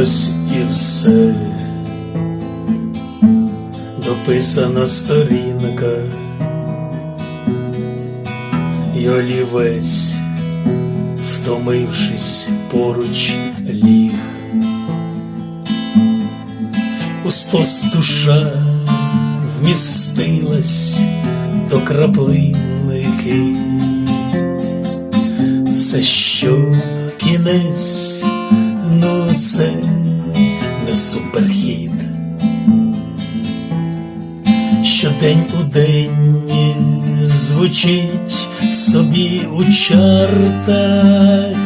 ось і все, дописана сторінка, і олівець, втомившись поруч ліг. У стос душа вмістилась до краплинники. Це що кінець, ну це суперхід. Щодень у день звучить собі у чартах.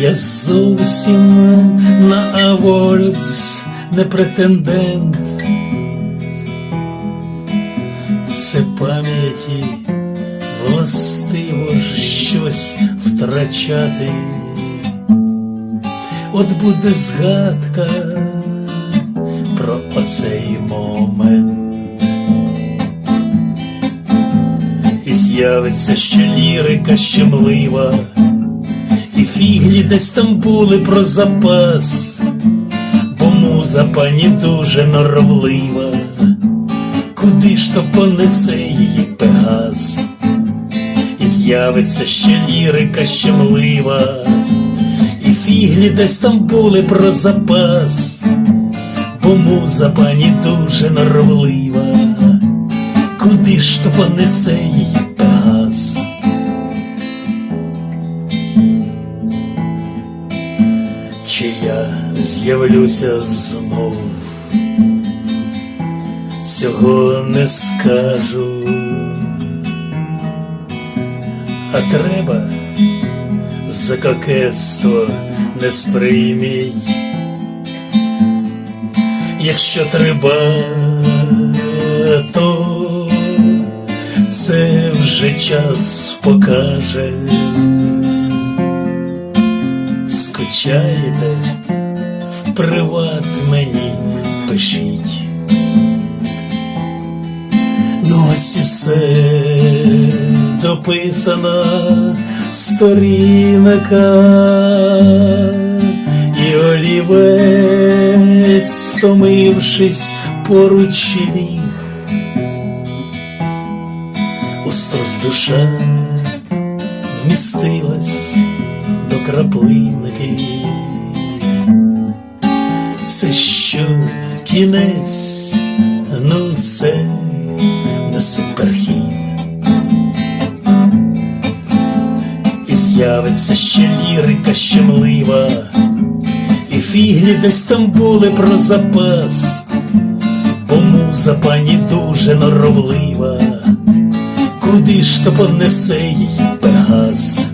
Я зовсім на авордс не претендент. Це пам'яті властиво ж щось втрачати. От буде згадка про оцей момент. І з'явиться ще лірика щемлива, і фіглі десь там були про запас, бо муза пані дуже норовлива, куди ж то понесе її пегас, і з'явиться ще лірика щемлива, фіглі десь там були про запас, бо муза пані дуже норовлива, куди ж то понесе її пегас. Чи я з'явлюся знов, цього не скажу, а треба за кокетство не сприйміть, якщо треба, то це вже час покаже. Скучаєте, в приват мені пишіть. Ну ось і все дописана сторінка, втомившись поруч ліг. У стос душа вмістилась до краплинки. Це що кінець, ну це не суперхід. І з'явиться ще лірика щемлива, і фіглі десь там були про запас, бо муза пані дуже норовлива, куди ж то понесе її пегас?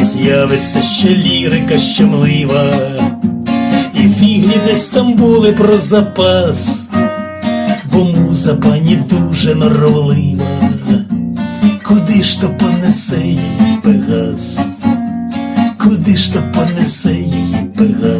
І з'явиться ще лірика щемлива, і фіглі десь там були про запас, бо муза пані дуже норовлива, куди ж то понесе її пегас, куди ж то понесе її пегас.